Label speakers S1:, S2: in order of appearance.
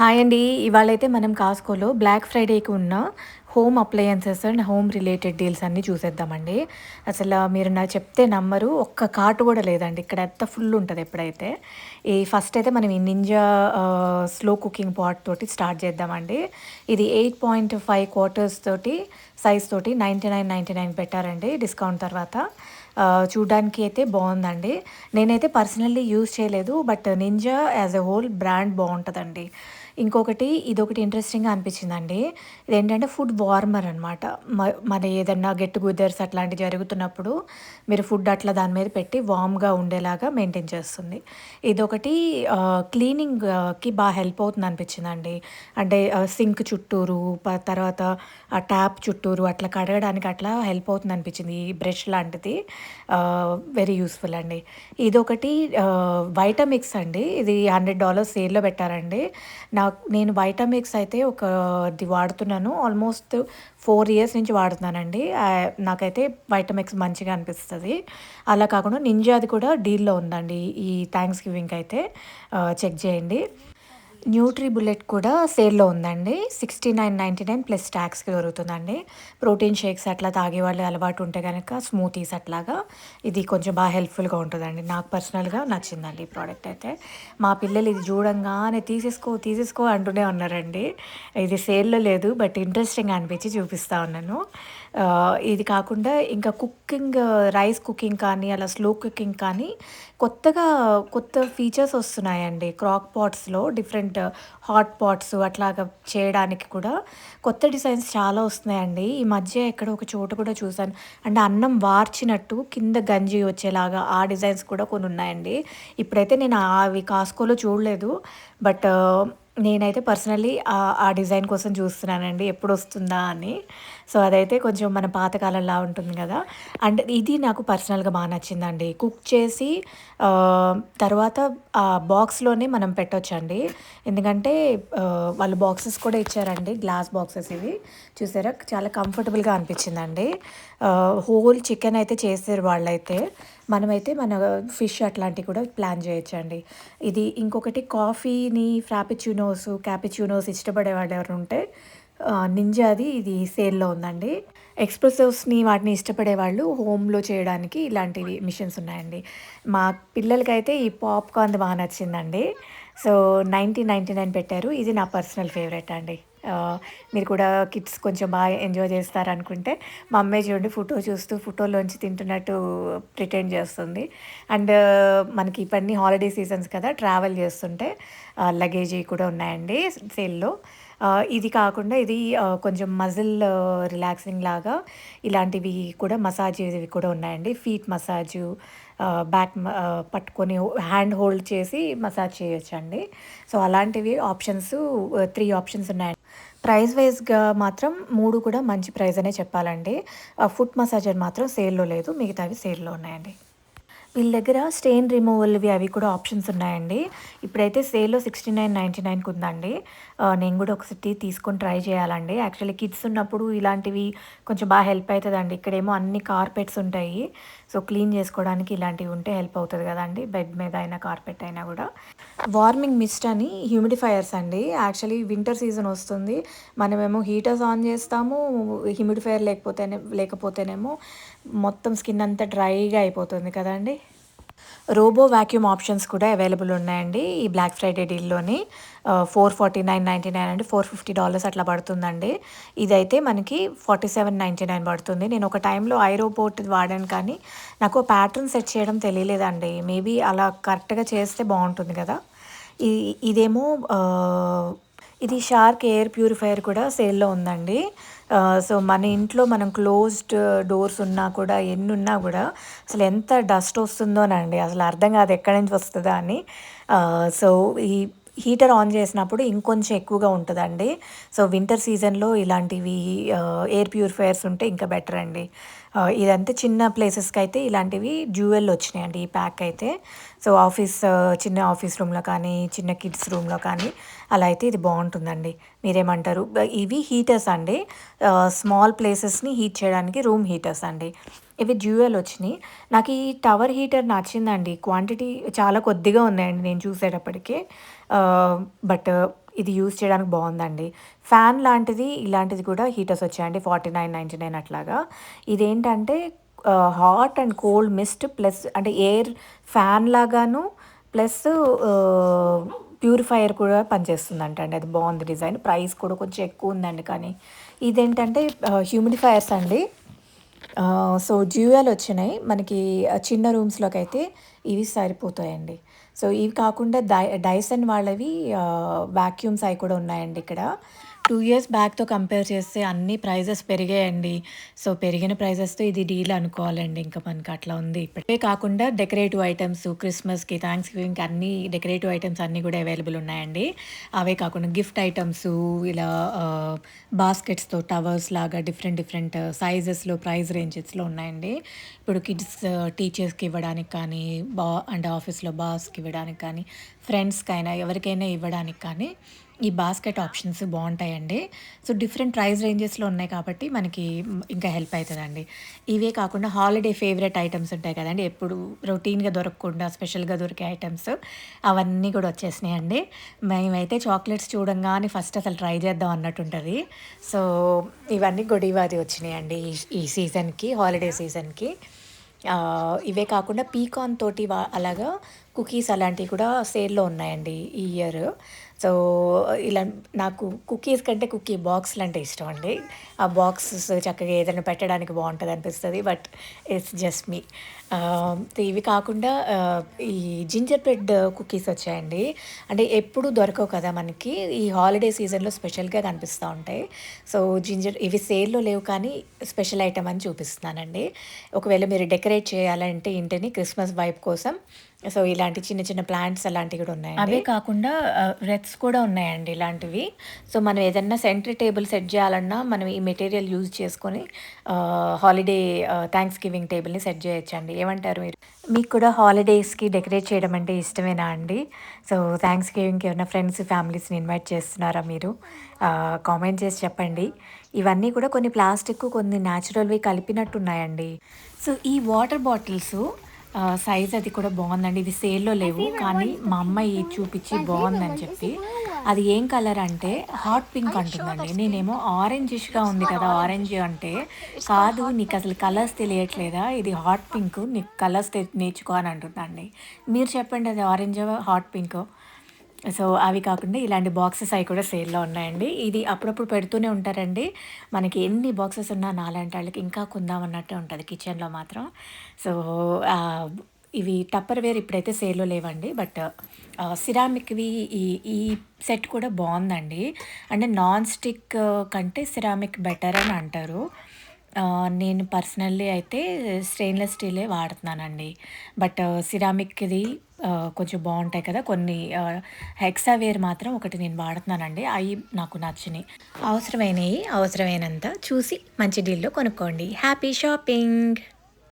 S1: Hi అండి. ఇవాళైతే మనం కాస్కోలో black ఫ్రైడేకి ఉన్న home appliances and home related deals అన్నీ చూసేద్దామండి. అసలు మీరు నాకు చెప్తే నమ్మరు ఒక్క కార్టు కూడా లేదండి. ఇక్కడ ఎంత ఫుల్ ఉంటుంది ఎప్పుడైతే. ఈ ఫస్ట్ అయితే మనం ఈ నింజా స్లో కుకింగ్ పాట్ తోటి స్టార్ట్ చేద్దామండి. ఇది ఎయిట్ పాయింట్ ఫైవ్ క్వార్టర్స్ తోటి సైజ్ తోటి నైంటీ నైన్ నైంటీ నైన్ పెట్టారండి డిస్కౌంట్ తర్వాత. చూడడానికి అయితే బాగుందండి. నేనైతే పర్సనల్లీ యూజ్ చేయలేదు but Ninja as a whole brand బాగుంటుందండి. ఇంకొకటి ఇదొకటి ఇంట్రెస్టింగ్గా అనిపించిందండి. ఇదేంటంటే ఫుడ్ వార్మర్ అనమాట మన ఏదన్నా గెట్ టుగెదర్స్ అట్లాంటివి జరుగుతున్నప్పుడు మీరు ఫుడ్ అట్లా దాని మీద పెట్టి వామ్గా ఉండేలాగా మెయింటైన్ చేస్తుంది. ఇదొకటి క్లీనింగ్కి బాగా హెల్ప్ అవుతుంది అనిపించిందండి. అంటే సింక్ చుట్టూరు తర్వాత ఆ ట్యాప్ చుట్టూరు అట్లా కడగడానికి అట్లా హెల్ప్ అవుతుంది అనిపించింది. ఈ బ్రష్ లాంటిది వెరీ యూస్ఫుల్ అండి. ఇదొకటి వైటమిక్స్ అండి. ఇది హండ్రెడ్ డాలర్స్ సేల్లో పెట్టారండి. నాకు నేను వైటమిక్స్ అయితే ఒక వాడుతున్నాను. ఆల్మోస్ట్ ఫోర్ ఇయర్స్ నుంచి వాడుతున్నానండి. నాకైతే వైటమిక్స్ మంచిగా అనిపిస్తుంది. అలా కాకుండా నింజాది కూడా డీల్లో ఉందండి. ఈ థ్యాంక్స్ గివింగ్ అయితే చెక్ చేయండి. న్యూట్రీ బుల్లెట్ కూడా సేల్లో ఉందండి. Sixty nine ninety nine plus ట్యాక్స్కి దొరుకుతుందండి. ప్రోటీన్ షేక్స్ అట్లా తాగే వాళ్ళు అలవాటు ఉంటే కనుక స్మూతీస్ అట్లాగా ఇది కొంచెం బాగా హెల్ప్ఫుల్గా ఉంటుందండి. నాకు పర్సనల్గా నచ్చిందండి ఈ ప్రోడక్ట్ అయితే. మా పిల్లలు ఇది చూడంగానే తీసేసుకో తీసేసుకో అంటూనే ఉన్నారండి. ఇది సేల్లో లేదు బట్ ఇంట్రెస్టింగ్ అనిపించి చూపిస్తా ఉన్నాను. ఇది కాకుండా ఇంకా కుకింగ్ రైస్ కుకింగ్ కానీ అలా స్లో కుకింగ్ కానీ కొత్తగా కొత్త ఫీచర్స్ వస్తున్నాయండి. క్రాక్ పాట్స్లో డిఫరెంట్ హాట్ పాట్స్ uh, అట్లాగా చేయడానికి కూడా కొత్త డిజైన్స్ చాలా వస్తున్నాయండి. ఈ మధ్య ఎక్కడ ఒక చోట కూడా చూసాను అంటే అన్నం వార్చినట్టు కింద గంజి వచ్చేలాగా ఆ డిజైన్స్ కూడా కొన్ని ఉన్నాయండి. ఇప్పుడైతే నేను అవి కాస్కోలో చూడలేదు. బట్ uh, నేనైతే పర్సనల్లీ ఆ డిజైన్ కోసం చూస్తున్నానండి. ఎప్పుడు వస్తుందా అని. సో అదైతే కొంచెం మన పాతకాలంలా ఉంటుంది కదా. అండ్ ఇది నాకు పర్సనల్గా బాగా నచ్చిందండి. కుక్ చేసి తర్వాత ఆ బాక్స్లోనే మనం పెట్టొచ్చండి. ఎందుకంటే వాళ్ళు బాక్సెస్ కూడా ఇచ్చారండి గ్లాస్ బాక్సెస్ ఇవి. చూసారా? చాలా కంఫర్టబుల్గా అనిపించిందండి. హోల్ చికెన్ అయితే చేసారు వాళ్ళైతే. మనమైతే మన ఫిష్ అట్లాంటివి కూడా ప్లాన్ చేయొచ్చండి. ఇది ఇంకొకటి కాఫీని ఫ్రాపిచ్యూనోస్ క్యాపిచ్యూనోస్ ఇష్టపడే వాళ్ళు ఎవరు ఉంటే నింజాది ఇది సేల్లో ఉందండి. ఎక్స్ప్రెసివ్స్ని వాటిని ఇష్టపడే వాళ్ళు హోమ్లో చేయడానికి ఇలాంటివి మిషన్స్ ఉన్నాయండి. మా పిల్లలకైతే ఈ పాప్కార్న్ బాగా నచ్చిందండి. సో నైన్టీన్ నైంటీ నైన్ పెట్టారు. ఇది నా పర్సనల్ ఫేవరెట్ అండి. మీరు కూడా కిడ్స్ కొంచెం బాగా ఎంజాయ్ చేస్తారనుకుంటే మా అమ్మాయి చూడండి ఫోటో చూస్తూ ఫోటోలోంచి తింటున్నట్టు ప్రిటెండ్ చేస్తుంది. అండ్ మనకి ఇవన్నీ హాలిడే సీజన్స్ కదా ట్రావెల్ చేస్తుంటే లగేజీ కూడా ఉన్నాయండి సేల్లో. ఇది కాకుండా ఇది కొంచెం మజిల్ రిలాక్సింగ్ లాగా ఇలాంటివి కూడా మసాజ్ ఇవి కూడా ఉన్నాయండి. ఫీట్ మసాజు బ్యాక్ పట్టుకొని హ్యాండ్ హోల్డ్ చేసి మసాజ్ చేయొచ్చండి. సో అలాంటివి ఆప్షన్స్ త్రీ ఆప్షన్స్ ఉన్నాయి ప్రైస్ వైజ్గా మాత్రం మూడు కూడా మంచి ప్రైస్ అనే చెప్పాలండి. ఫుట్ మసాజర్ మాత్రం సేల్లో లేదు మిగతావి సేల్లో ఉన్నాయండి. వీళ్ళ దగ్గర స్టెయిన్ రిమూవల్వి అవి కూడా ఆప్షన్స్ ఉన్నాయండి. ఇప్పుడైతే సేల్లో సిక్స్టీ నైన్ నైంటీ నైన్కి ఉందండి. నేను కూడా ఒకసారి తీసుకొని ట్రై చేయాలండి. యాక్చువల్లీ కిడ్స్ ఉన్నప్పుడు ఇలాంటివి కొంచెం బాగా హెల్ప్ అవుతుందండి. ఇక్కడేమో అన్ని కార్పెట్స్ ఉంటాయి. సో క్లీన్ చేసుకోవడానికి ఇలాంటివి ఉంటే హెల్ప్ అవుతుంది కదండి. బెడ్ మీద అయినా కార్పెట్ అయినా కూడా. వార్మింగ్ మిస్ట్ అని హ్యూమిడిఫైయర్స్ అండి. యాక్చువల్లీ వింటర్ సీజన్ వస్తుంది. మనమేమో హీటర్స్ ఆన్ చేస్తాము. హ్యూమిడిఫైయర్ లేకపోతేనే లేకపోతేనేమో మొత్తం స్కిన్ అంతా డ్రైగా అయిపోతుంది కదండి. రోబో వ్యాక్యూమ్ ఆప్షన్స్ కూడా అవైలబుల్ ఉన్నాయండి ఈ black Friday డీల్లోని. Four forty nine ninety nine అండి. ఫోర్ ఫిఫ్టీ డాలర్స్ అట్లా పడుతుందండి. ఇదైతే మనకి ఫార్టీ సెవెన్ నైంటీ నైన్ పడుతుంది. నేను ఒక టైంలో ఐరోబోట్ వాడాను కానీ నాకు ప్యాటర్న్ సెట్ చేయడం తెలియలేదండి. మేబీ అలా కరెక్ట్గా చేస్తే బాగుంటుంది కదా. ఇదేమో ఇది షార్క్ ఎయిర్ ప్యూరిఫైయర్ కూడా సేల్లో ఉందండి. సో మన ఇంట్లో మనం క్లోజ్డ్ డోర్స్ ఉన్నా కూడా ఎన్ని ఉన్నా కూడా అసలు ఎంత డస్ట్ వస్తుందోనండి. అసలు అర్థం కాదు ఎక్కడి నుంచి వస్తుందా అని. సో ఈ హీటర్ ఆన్ చేసినప్పుడు ఇంకొంచెం ఎక్కువగా ఉంటుందండి. సో వింటర్ సీజన్లో ఇలాంటివి ఎయిర్ ప్యూరిఫైయర్స్ ఉంటే ఇంకా బెటర్ అండి ఇదంతా చిన్న ప్లేసెస్కి అయితే ఇలాంటివి డ్యూయల్ వచ్చినాయండి ఈ ప్యాక్ అయితే. సో ఆఫీస్ చిన్న ఆఫీస్ రూమ్లో కానీ చిన్న కిడ్స్ రూమ్లో కానీ అలా అయితే ఇది బాగుంటుందండి. మీరేమంటారు? ఇవి హీటర్స్ అండి. స్మాల్ ప్లేసెస్ని హీట్ చేయడానికి రూమ్ హీటర్స్ అండి. ఇవి జ్యువెల్ వచ్చినాయి. నాకు ఈ టవర్ హీటర్ నచ్చిందండి. క్వాంటిటీ చాలా కొద్దిగా ఉన్నాయండి నేను చూసేటప్పటికి. బట్ ఇది యూస్ చేయడానికి బాగుందండి. ఫ్యాన్ లాంటిది ఇలాంటిది కూడా హీటర్స్ వచ్చాయండి ఫార్టీ నైన్ నైంటీ నైన్ అట్లాగా. ఇదేంటంటే hot and cold mist plus అంటే ఎయిర్ ఫ్యాన్ లాగాను ప్లస్ ప్యూరిఫైయర్ కూడా పనిచేస్తుందంట అండి అది బాగుంది డిజైన్. ప్రైస్ కూడా కొంచెం ఎక్కువ ఉందండి కానీ. ఇదేంటంటే హ్యూమిడిఫైయర్స్ అండి. సో జ్యూయల్ వచ్చినాయి. మనకి చిన్న రూమ్స్లోకి అయితే ఇవి సరిపోతాయండి. సో ఇవి కాకుండా డై డైసన్ వాళ్ళవి వాక్యూమ్స్ అవి కూడా ఉన్నాయండి ఇక్కడ. టూ ఇయర్స్ బ్యాక్తో కంపేర్ చేస్తే అన్ని ప్రైజెస్ పెరిగాయండి. సో పెరిగిన ప్రైజెస్తో ఇది డీల్ అనుకోవాలండి. ఇంకా మనకి అట్లా ఉంది ఇప్పటికే. కాకుండా డెకరేటివ్ ఐటమ్స్ క్రిస్మస్కి థ్యాంక్స్ గివింగ్కి అన్ని డెకరేటివ్ ఐటమ్స్ అన్నీ కూడా అవైలబుల్ ఉన్నాయండి. అవే కాకుండా గిఫ్ట్ ఐటమ్స్ ఇలా బాస్కెట్స్తో టవర్స్ లాగా డిఫరెంట్ డిఫరెంట్ సైజెస్లో ప్రైస్ రేంజెస్లో ఉన్నాయండి. ఇప్పుడు కిడ్స్ టీచర్స్కి ఇవ్వడానికి కానీ బా అంటే ఆఫీస్లో బాస్కి ఇవ్వడానికి కానీ ఫ్రెండ్స్కి అయినా ఎవరికైనా ఇవ్వడానికి కానీ ఈ బాస్కెట్ ఆప్షన్స్ బాగుంటాయండి. సో డిఫరెంట్ ప్రైస్ రేంజెస్లో ఉన్నాయి కాబట్టి మనకి ఇంకా హెల్ప్ అవుతుందండి ఇవే కాకుండా హాలిడే ఫేవరెట్ ఐటమ్స్ ఉంటాయి కదండి. ఎప్పుడు రొటీన్గా దొరకకుండా స్పెషల్గా దొరికే ఐటమ్స్ అవన్నీ కూడా వచ్చేసినాయండి. మేమైతే చాక్లెట్స్ చూడంగానే ఫస్ట్ అసలు ట్రై చేద్దాం అన్నట్టు ఉంటుంది. సో ఇవన్నీ గొడివాది వచ్చినాయండి ఈ సీజన్కి హాలిడే సీజన్కి ఇవే కాకుండా పీకాన్ తోటి అలాగా కుకీస్ అలాంటివి కూడా సేల్లో ఉన్నాయండి ఈ ఇయర్ సో ఇలా నాకు కుకీస్ కంటే కుకీ బాక్స్లు అంటే ఇష్టం అండి. ఆ బాక్సెస్ చక్కగా ఏదైనా పెట్టడానికి బాగుంటుంది అనిపిస్తుంది బట్ ఇట్స్ జస్ట్ మీ. ఇవి కాకుండా ఈ జింజర్ బ్రెడ్ కుకీస్ వచ్చాయండి. అంటే ఎప్పుడు దొరకవు కదా మనకి. ఈ హాలిడే సీజన్లో స్పెషల్గా కనిపిస్తూ ఉంటాయి. సో జింజర్ ఇవి సేల్లో లేవు కానీ స్పెషల్ ఐటమ్ అని చూపిస్తున్నానండి. ఒకవేళ మీరు డెకరేట్ చేయాలంటే ఇంటిని క్రిస్మస్ వైప్ కోసం సో ఇలాంటి చిన్న చిన్న ప్లాంట్స్ అలాంటివి కూడా ఉన్నాయి అవే కాకుండా రెత్స్ కూడా ఉన్నాయండి ఇలాంటివి. సో మనం ఏదన్నా సెంట్రీ టేబుల్ సెట్ చేయాలన్నా మనం ఈ మెటీరియల్ యూజ్ చేసుకొని హాలిడే థ్యాంక్స్ గివింగ్ టేబుల్ని సెట్ చేయొచ్చండి. ఏమంటారు మీరు? మీకు కూడా హాలిడేస్కి డెకరేట్ చేయడం అంటే ఇష్టమేనా అండి? సో థ్యాంక్స్ గివింగ్కి ఏమైనా ఫ్రెండ్స్ ఫ్యామిలీస్ని ఇన్వైట్ చేస్తున్నారా మీరు? కామెంట్ చేసి చెప్పండి. ఇవన్నీ కూడా కొన్ని ప్లాస్టిక్ కొన్ని న్యాచురల్వి కలిపినట్టున్నాయండి. సో ఈ వాటర్ బాటిల్స్ సైజ్ అది కూడా బాగుందండి. ఇది సేల్లో లేవు. కానీ మా అమ్మాయి చూపించి బాగుందని చెప్పి అది ఏం కలర్ అంటే హాట్ పింక్ అంటుందండి. నేనేమో ఆరెంజిష్గా ఉంది కదా ఆరెంజ్ అంటే కాదు నీకు అసలు కలర్స్ తెలియట్లేదా? ఇది హాట్ పింక్ నీకు కలర్స్ నేర్చుకో అని అంటుందండి. మీరు చెప్పండి అది ఆరెంజ్ హాట్ పింక్ సో అవి కాకుండా ఇలాంటి బాక్సెస్ అవి కూడా సేల్లో ఉన్నాయండి. ఇది అప్పుడప్పుడు పెడుతూనే ఉంటారండి. మనకి ఎన్ని బాక్సెస్ ఉన్నా నాలాంటి వాళ్ళకి ఇంకా కొందామన్నట్టే ఉంటుంది కిచెన్లో మాత్రం. సో ఇవి టప్పర్ వేర్ ఇప్పుడైతే సేల్లో లేవండి. బట్ సిరామిక్వి ఈ ఈ సెట్ కూడా బాగుందండి. అంటే నాన్ స్టిక్ కంటే సిరామిక్ బెటర్ అని అంటారు. నేను పర్సనల్లీ అయితే స్టెయిన్లెస్ స్టీలే వాడుతున్నానండి. బట్ సిరామిక్ది కొంచెం బాగుంటాయి కదా. కొన్ని హెక్సావేర్ మాత్రం ఒకటి నేను వాడుతున్నానండి. అవి నాకు నచ్చినాయి. అవసరమైనవి అవసరమైనంత చూసి మంచి డీల్లో కొనుక్కోండి. Happy shopping!